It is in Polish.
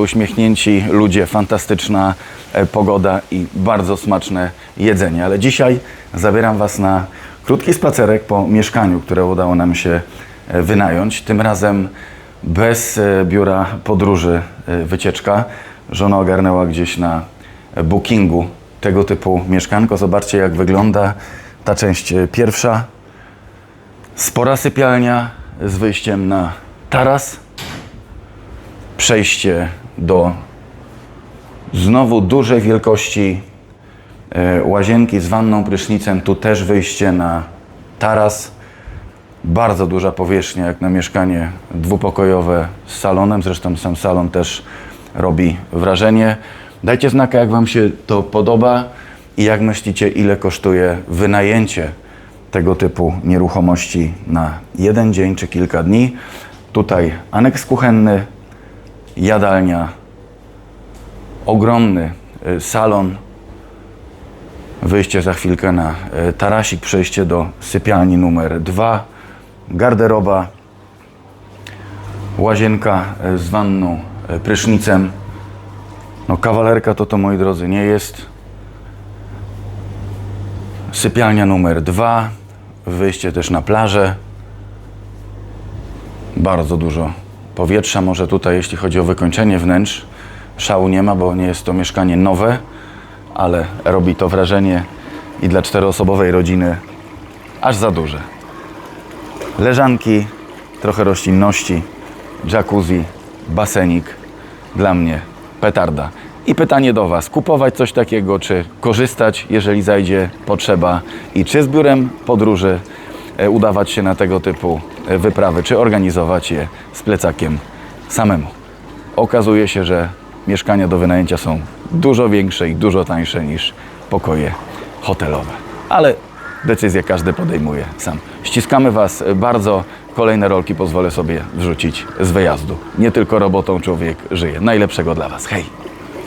Uśmiechnięci ludzie, fantastyczna e, pogoda i bardzo smaczne jedzenie. Ale dzisiaj zabieram Was na krótki spacerek po mieszkaniu, które udało nam się e, wynająć. Tym razem bez e, biura podróży wycieczka. Żona ogarnęła gdzieś na bookingu tego typu mieszkanko. Zobaczcie, jak wygląda ta część pierwsza. Spora sypialnia z wyjściem na taras przejście do znowu dużej wielkości e, łazienki z wanną, prysznicem. Tu też wyjście na taras. Bardzo duża powierzchnia, jak na mieszkanie dwupokojowe z salonem. Zresztą sam salon też robi wrażenie. Dajcie znaka, jak Wam się to podoba i jak myślicie, ile kosztuje wynajęcie tego typu nieruchomości na jeden dzień czy kilka dni. Tutaj aneks kuchenny, jadalnia, ogromny y, salon, wyjście za chwilkę na y, tarasik, przejście do sypialni numer dwa, garderoba, łazienka y, z wanną, prysznicem. No kawalerka to to, moi drodzy, nie jest. Sypialnia numer dwa, wyjście też na plażę. Bardzo dużo powietrza. Może tutaj, jeśli chodzi o wykończenie wnętrz, szału nie ma, bo nie jest to mieszkanie nowe, ale robi to wrażenie i dla czteroosobowej rodziny aż za duże. Leżanki, trochę roślinności, jacuzzi, basenik. Dla mnie petarda. I pytanie do Was, kupować coś takiego, czy korzystać, jeżeli zajdzie potrzeba i czy z biurem podróży udawać się na tego typu e, wyprawy, czy organizować je z plecakiem samemu. Okazuje się, że mieszkania do wynajęcia są dużo większe i dużo tańsze niż pokoje hotelowe. Ale decyzję każdy podejmuje sam. Ściskamy Was bardzo. Kolejne rolki pozwolę sobie wrzucić z wyjazdu. Nie tylko robotą człowiek żyje. Najlepszego dla Was. Hej!